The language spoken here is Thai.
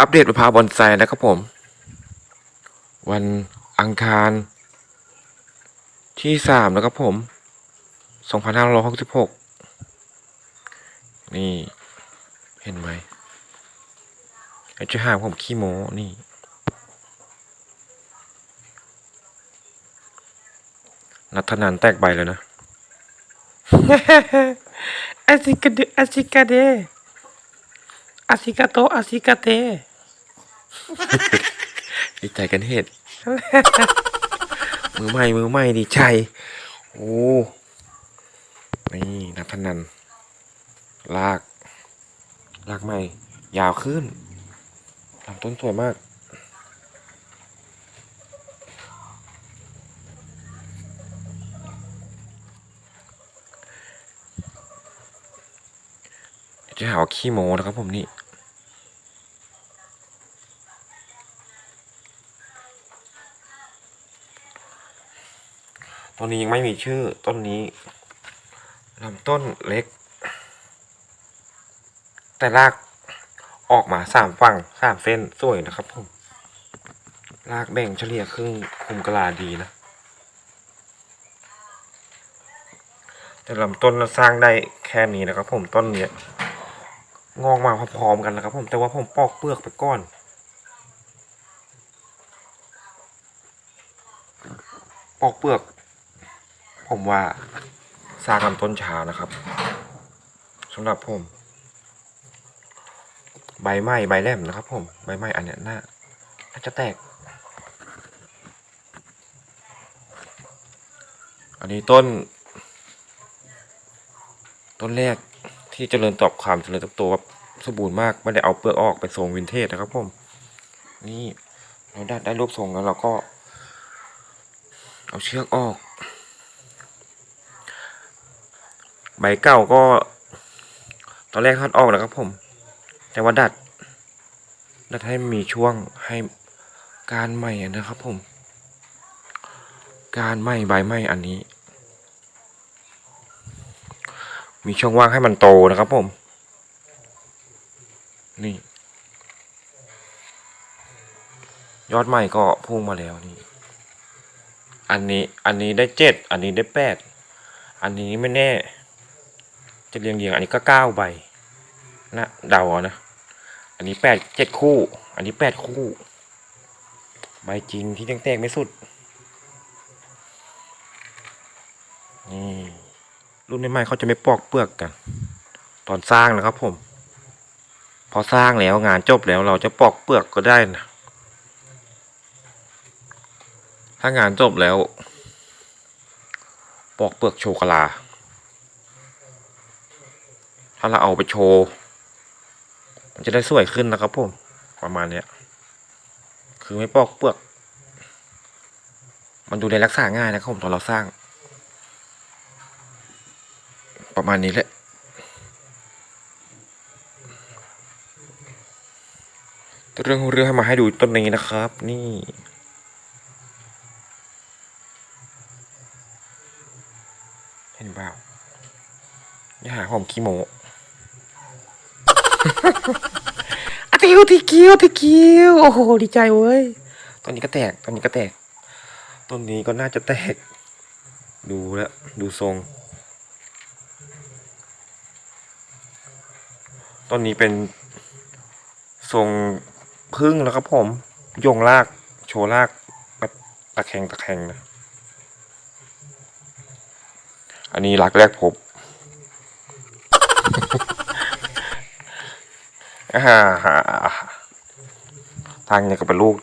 อัปเดตมะพร้าวบอนไซนะครับผม วันอังคารที่สามนะครับผมสองพันห้าร้อยหกสิบหกนี่ เห็นไหมไอ้เจ้าห่างผมขี้โม้นี่ นัทธนันแตกใบแล้วนะอาซิกาเดอาซิกาเดอาซิกาโตอาซิกาเต ดีใจกันเหตุมือใหม่มือใหม่ดีใจ โอ้ นี่นัทธนัน ลาก ลากใหม่ ยาวขึ้นลำต้นสวยมาก จะหาขี้โมนะครับผมนี่ ต้นนี้ยังไม่มีชื่อต้นนี้ลำต้นเล็ก แต่รากออกมาสามฝั่งสามเส้นสวยนะครับผมรากแบ่งเฉลี่ยครึ่งคุมกะลาดีนะ แต่ลำต้นเราสร้างได้แค่นี้นะครับผมต้นเนี้ยงอกมาพร้อมๆกันนะครับผมแต่ว่าผมปอกเปลือกไปก่อนปอกเปลือก ผมว่าสร้างลำต้นช้านะครับสำหรับผม ใบไม้ใบแหลมนะครับ ผมใบไม้อันเนี้ยน่าน่าจะแตก อันนี้ต้น ต้นแรกที่เจริญตอบความเจริญเติบโตแบบสมบูรณ์มากไม่ได้เอาเปลือกออกไปทรงวินเทจนะครับผม นี่เราได้ได้รูปทรงแล้วเราก็ เอาเชือกออก ใบเก่าก็ ตอนแรกคัดออกแล้วครับผม แต่ว่าดัด ดัดให้มีช่วงให้การใหม่นะครับผม การใหม่ใบใหม่อันนี้ มีช่องว่างให้มันโตนะครับผม นี่ ยอดใหม่ก็พุ่งมาแล้วนี่อันนี้ อันนี้ได้เจ็ด อันนี้ได้แปด อันนี้ไม่แน่ จะเรียงเรียงๆอันนี้ก็เก้าใบนะเดาเอานะ อันนี้แปดเจ็ดคู่ อันนี้แปดคู่ ใบจริงที่แตกไม่สุด นี่รุ่นใหม่ๆเขาจะไม่ปอกเปลือกกัน ตอนสร้างนะครับผม พอสร้างแล้วงานจบแล้วเราจะปอกเปลือกก็ได้นะถ้างานจบแล้ว ปอกเปลือกโชกลา ถ้าเราเอาไปโชว์ มันจะได้สวยขึ้นนะครับผม ประมาณเนี้ย คือไม่ปอกเปลือก มันดูในรักษาง่ายนะครับผมตอนเราสร้าง ประมาณนี้แหละเรื่องเรื่องให้มาให้ดูต้นนี้นะครับ นี่เห็นเปล่าอย่หาหอมขี้โม อะติวติคิวติคิวโอ้โหดีใจเว้ยต้นนี้ก็แตกต้นนี้ก็แตกต้นนี้ก็น่าจะแตก ดูแล้วดูทรงต้นนี้เป็นทรงพึ่งแล้วครับผมยงลากโชว์ลากแบบตะแคงตะแคงนะ อันนี้รักแรกพบ อ่าทางเนี่ยก็เป็นลูก